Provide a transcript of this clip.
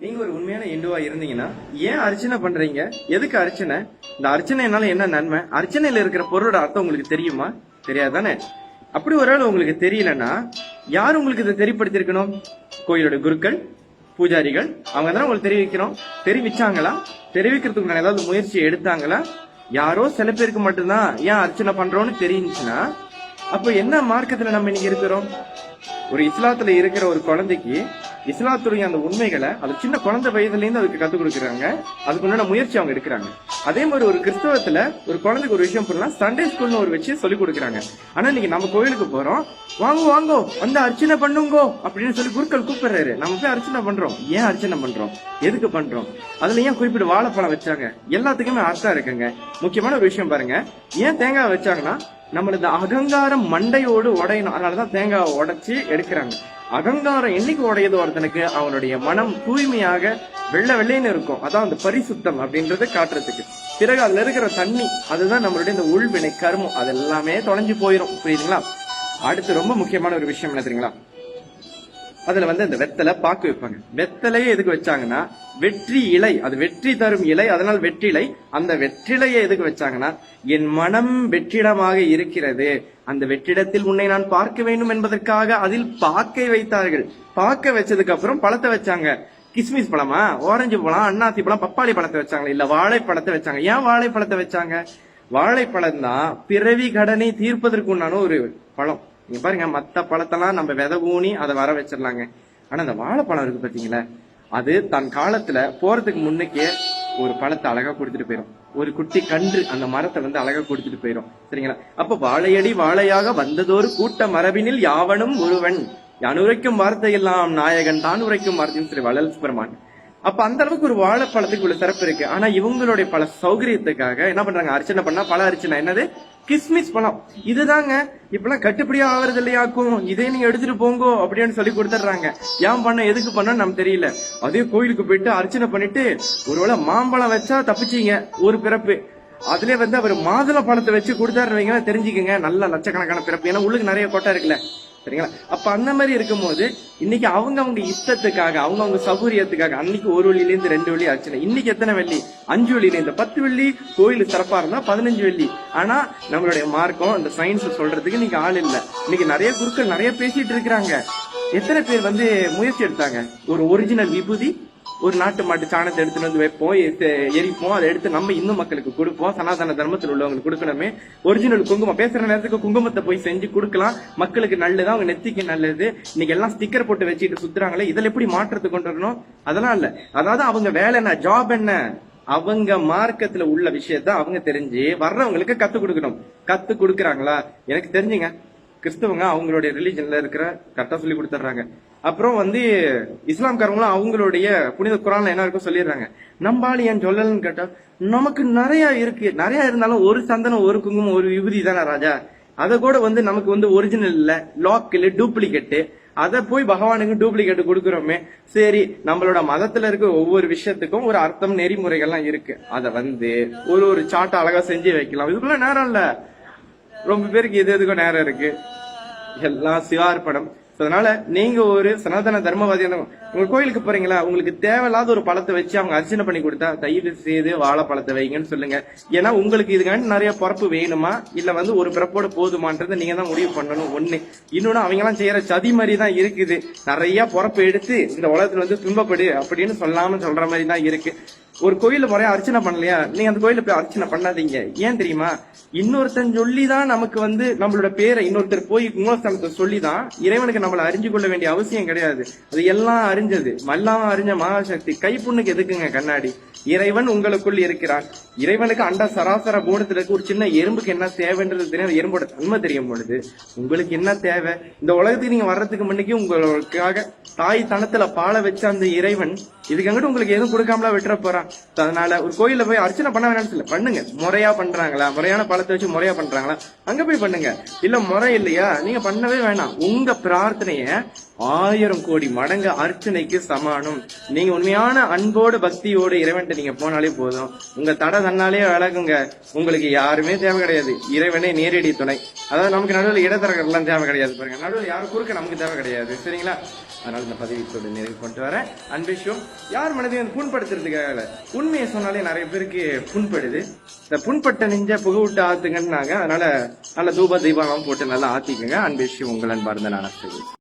நீங்க ஒரு உண்மையான இந்துவா இருந்தீங்கன்னா ஏன் அர்ச்சனை பண்றீங்க? எதுக்கு அர்ச்சனை? இந்த அர்ச்சனைனால என்ன நன்மை? அர்ச்சனையில இருக்கிற பொருளோட அர்த்தம் உங்களுக்கு தெரியுமா? தெரியாதானே அப்படி ஒரு ஆள் உங்களுக்கு தெரியலன்னா யார் உங்களுக்கு இதை தெரியப்படுத்திருக்கணும் கோயிலோட குருக்கள் பூஜாரிகள் அவங்க தானே உங்களுக்கு தெரிவிக்கிறோம். தெரிவிச்சாங்களா? தெரிவிக்கிறதுக்கு நான் ஏதாவது முயற்சி எடுத்தாங்களா? யாரோ சில பேருக்கு மட்டும்தான் ஏன் அர்ச்சனை பண்றோம்னு தெரிஞ்சுன்னா அப்போ என்ன மார்க்கத்துல நம்ம இன்னைக்கு இருக்கிறோம்? ஒரு இஸ்லாத்துல இருக்கிற ஒரு குழந்தைக்கு இஸ்லாத்துடைய அந்த உண்மைகளை அது சின்ன குழந்தை வயதுலேருந்து அதுக்கு கற்றுக் கொடுக்குறாங்க. அதுக்கு உண்டான முயற்சி அவங்க எடுக்கிறாங்க. அதே மாதிரி ஒரு கிறிஸ்தவத்தில் ஒரு குழந்தைக்கு ஒரு விஷயம் பண்ணலாம். சண்டே ஸ்கூல்னு ஒரு வச்சு சொல்லிக் கொடுக்குறாங்க. ஆனால் இன்னைக்கு நம்ம கோயிலுக்கு போகிறோம் வாங்கோ வாங்கோ வந்து அர்ச்சனை பண்ணுங்கோ அப்படின்னு சொல்லி குருக்கள் கூப்பிடுறாரு. நம்ம போய் அர்ச்சனை பண்ணுறோம் ஏன் அர்ச்சனை பண்ணுறோம் எதுக்கு பண்ணுறோம் அதில் ஏன் குறிப்பிட்டு வாழைப்பழம் வச்சாங்க? எல்லாத்துக்குமே அர்த்தம் இருக்குங்க. முக்கியமான ஒரு விஷயம் பாருங்க. ஏன் தேங்காய் வச்சாங்கன்னா நம்மளது அகங்காரம் மண்டையோடு உடையணும். அதனால தான் தேங்காவை உடச்சி எடுக்கிறாங்க. அகங்காரம் என்னைக்கு உடையது ஒருத்தனுக்கு அவனுடைய மனம் தூய்மையாக வெள்ளை வெள்ளைன்னு இருக்கும். அதான் அந்த பரிசுத்தம் அப்படின்றத காட்டுறதுக்கு. பிறகு அதுல இருக்கிற தண்ணி அதுதான் நம்மளுடைய இந்த உள்வினை கருமம் அது எல்லாமே தொலைஞ்சு போயிடும் புரியுதுங்களா? அடுத்து ரொம்ப முக்கியமான ஒரு விஷயம் என்ன தெரியுங்களா? அதுல வந்து அந்த வெத்தலை பாக்கு வைப்பாங்க. வெத்தலையே எதுக்கு வச்சாங்கன்னா வெற்றி இலை அது வெற்றி தரும் இலை அதனால் வெற்றிலை அந்த வெற்றிலையை எதுக்கு வச்சாங்கன்னா என் மனம் வெற்றிடமாக இருக்கிறது அந்த வெற்றிடத்தில் உன்னை நான் பார்க்க வேண்டும் என்பதற்காக அதில் பாக்கை வைத்தார்கள். பாக்க வச்சதுக்கு அப்புறம் பழத்தை வச்சாங்க. கிஸ்மிஸ் பழமா? ஆரஞ்சு பழம் அண்ணாத்தி பழம் பப்பாளி பழத்தை வச்சாங்க. இல்ல வாழைப்பழத்தை வச்சாங்க. ஏன் வாழைப்பழத்தை வச்சாங்க? வாழைப்பழம் தான் பிறவி கடனை தீர்ப்பதற்கு உண்டான ஒரு பழம். நீங்க பாருங்க மத்த பழத்தெல்லாம் நம்ம விதை ஊனி அதை வர வச்சிடலாங்க. ஆனா அந்த வாழைப்பழம் இருக்கு பாத்தீங்களா? அது தன் காலத்துல போறதுக்கு முன்னுக்கே ஒரு பழத்தை அழகா கொடுத்துட்டு போயிடும் ஒரு குட்டி கன்று அந்த மரத்தை வந்து அழகா கொடுத்துட்டு போயிடும் சரிங்களா? அப்ப வாழையடி வாழையாக வந்ததோரு கூட்ட மரபினில் யாவனும் ஒருவன். அனுரைக்கும் வார்த்தை எல்லாம் நாயகன் தான் உரைக்கும் வார்த்தையும் சரி வளல் சுப்பிரமான் அப்ப அந்த அளவுக்கு ஒரு வாழைப்பழத்துக்கு உள்ள சிறப்பு இருக்கு. ஆனா இவங்களுடைய பல சௌகரியத்துக்காக என்ன பண்றாங்க? அர்ச்சனை பண்ணா பல அர்ச்சனை. என்னது? கிஸ்மிஸ் பழம் இதுதாங்க இப்பெல்லாம் கட்டுப்படியா ஆவறது இல்லையாக்கும் இதே நீங்க எடுத்துட்டு போங்கோ அப்படின்னு சொல்லி கொடுத்துட்றாங்க. ஏன் பண்ண எதுக்கு பண்ண நமக்கு தெரியல. அதே கோயிலுக்கு போயிட்டு அர்ச்சனை பண்ணிட்டு ஒருவேளை மாம்பழம் வச்சா தப்பிச்சிங்க ஒரு பிறப்பு. அதுல வந்து அவர் மாதுளை பழத்தை வச்சு கொடுத்தாருவீங்க தெரிஞ்சுக்கங்க. நல்ல லட்சக்கணக்கான பிறப்பு. ஏன்னா உள்ளுக்கு நிறைய கொட்டை இருக்குல்ல. சரிங்களா? அப்ப அந்த மாதிரி இருக்கும்போது இன்னைக்கு அவங்க அவங்க இஷ்டத்துக்காக அவங்க அவங்க சௌகரியத்துக்காக அன்னைக்கு ஒரு வழியில ரெண்டு வெள்ளி ஆச்சுன்னா இன்னைக்கு எத்தனை வெள்ளி? அஞ்சு வெள்ளியில பத்து வெள்ளி கோயில் சிறப்பா இருந்தா பதினஞ்சு வெள்ளி. ஆனா நம்மளுடைய மார்க்கம் அந்த சயின்ஸ் சொல்றதுக்கு இன்னைக்கு ஆள் இல்ல. இன்னைக்கு நிறைய குருக்கள் நிறைய பேசிட்டு இருக்கிறாங்க. எத்தனை பேர் வந்து முயற்சி எடுத்தாங்க? ஒரு ஒரிஜினல் விபூதி ஒரு நாட்டு மாட்டு சாணத்தை எடுத்துட்டு வந்து வைப்போம் எரிப்போம் அதை எடுத்து நம்ம இந்து மக்களுக்கு கொடுப்போம் சனாதன தர்மத்தில் உள்ளவங்களுக்கு கொடுக்கணுமே. ஒரிஜினல் குங்குமம் பேசுற நேரத்துக்கு குங்குமத்தை போய் செஞ்சு கொடுக்கலாம். மக்களுக்கு நல்லது அவங்க நெத்திக்கு நல்லது. இன்னைக்கு எல்லாம் ஸ்டிக்கர் போட்டு வச்சுட்டு சுத்துறாங்களே இதில் எப்படி மாற்றத்தை கொண்டு வரணும்? அதெல்லாம் இல்ல. அதாவது அவங்க வேலை என்ன? ஜாப் என்ன? அவங்க மார்க்கத்துல உள்ள விஷயத்த அவங்க தெரிஞ்சு வர்றவங்களுக்கு கத்து கொடுக்கணும். கத்து கொடுக்குறாங்களா? எனக்கு தெரிஞ்சுங்க. கிறிஸ்தவங்க அவங்களுடைய ரிலீஜன்ல இருக்கிற கரெக்டா சொல்லி கொடுத்துட்றாங்க. அப்புறம் வந்து இஸ்லாம்காரங்களும் அவங்களுடைய புனித குரான்ல என்ன இருக்கும் சொல்லிடுறாங்க. நம்பாளி ஏன் சொல்லலன்னு கேட்டா நமக்கு நிறைய இருக்கு. நிறைய இருந்தாலும் ஒரு சந்தனம் ஒரு குங்குமம் ஒரு விபூதி தானே ராஜா. அதை கூட வந்து நமக்கு வந்து ஒரிஜினல் இல்ல. லாக்கில் டூப்ளிகேட்டு அதை போய் பகவானுக்கு டூப்ளிகேட் கொடுக்குறோமே. சரி நம்மளோட மதத்துல இருக்க ஒவ்வொரு விஷயத்துக்கும் ஒரு அர்த்தம் நெறிமுறைகள்லாம் இருக்கு. அதை வந்து ஒரு ஒரு சாட்டை அழகா செஞ்சு வைக்கலாம். இதுக்குள்ள நேரம் இல்ல. ரொம்ப பேருக்கு எது எதுக்கும் நேரம் இருக்கு. எல்லாம் சிவார்ப்பணம் படம். அதனால நீங்க ஒரு சனாதன தர்மவாதி உங்க கோயிலுக்கு போறீங்களா? உங்களுக்கு தேவையில்லாத ஒரு பழத்தை வச்சு அவங்க அர்ச்சனை பண்ணி கொடுத்தா தயவு செய்து வாழைப்பழத்தை வைங்கன்னு சொல்லுங்க. ஏன்னா உங்களுக்கு இதுக்காண்டி நிறைய பிறப்பு வேணுமா? இல்ல வந்து ஒரு பிறப்போட போதுமான்றதை நீங்க தான் முடிவு பண்ணணும் ஒண்ணு. இன்னொன்னு அவங்க எல்லாம் செய்யற சதி மாதிரி தான் இருக்குது. நிறைய பிறப்பு எடுத்து இந்த உலகத்துல வந்து துன்பப்படு அப்படின்னு சொல்லாம சொல்ற மாதிரி தான் இருக்கு. ஒரு கோயில முறையா அர்ச்சனை பண்ணலையா? நீங்க அந்த கோயில போய் அர்ச்சனை பண்ணாதீங்க. ஏன் தெரியுமா? இன்னொருத்தன் சொல்லி தான் நமக்கு வந்து நம்மளோட பேரை இன்னொருத்தர் போய் மூலஸ்தானத்தை சொல்லி தான் இறைவனுக்கு நம்மளை அறிஞ்சு கொள்ள வேண்டிய அவசியம் கிடையாது. அது எல்லாம் அறிஞ்சது. எல்லாம் அறிஞ்ச மகாசக்தி. கைப்புண்ணுக்கு எதுக்குங்க கண்ணாடி? இறைவன் உங்களுக்குள் இருக்கிறான். இறைவனுக்கு அண்ட சராசர கூடத்துல இருக்க. ஒரு சின்ன எறும்புக்கு என்ன தேவைன்றது தெரியும். எறும்போட தன்மை தெரியும் பொழுது. உங்களுக்கு என்ன தேவை? இந்த உலகத்துக்கு நீங்க வர்றதுக்கு முன்னுக்கு உங்களுக்காக தாய் தனத்துல பாலை வச்ச அந்த இறைவன் இதுக்கு அங்கிட்டு உங்களுக்கு எதுவும் கொடுக்காமலா விட்டுற போறான் தான் அதனால ஒரு கோயில போய் அர்ச்சனை பண்ண வேணாம்னு சொல்ல பண்ணுங்க. முறையா பண்றாங்களா? முறையான பழத்தை வச்சு முறையா பண்றாங்களா? அங்க போய் பண்ணுங்க. இல்ல முறை இல்லையா? நீங்க பண்ணவே வேணாம். உங்க பிரார்த்தனைய ஆயிரம் கோடி மடங்கு அர்ச்சனைக்கு சமானம். நீங்க உண்மையான அன்போடு பக்தியோடு இறைவன்ட்ட நீங்க போனாலே போதும். உங்க தடை தன்னாலே விளக்குங்க உங்களுக்கு யாருமே தேவை கிடையாது. இறைவனே நேரடி துணை. அதாவது நமக்கு நடுவில் இடத்தரகர்லாம் தேவை கிடையாது பாருங்க. நடுவில் யாரும் குறுக்க நமக்கு தேவை கிடையாது. சரிங்களா? அதனால இந்த பதவித்தோடு நிறைவு கொண்டு வரேன் அன்பிஷும் யார் மனதையும் புண்படுத்துறதுக்காக உண்மையை சொன்னாலே நிறைய பேருக்கு புண்படுது. இந்த புண்பட்ட நெஞ்ச புக விட்டு ஆத்துங்கன்னாங்க. அதனால நல்ல தூப தீபாவளம் போட்டு நல்லா ஆத்திக்கங்க. அன்பிஷு உங்கள் அன்பார்ந்த நான்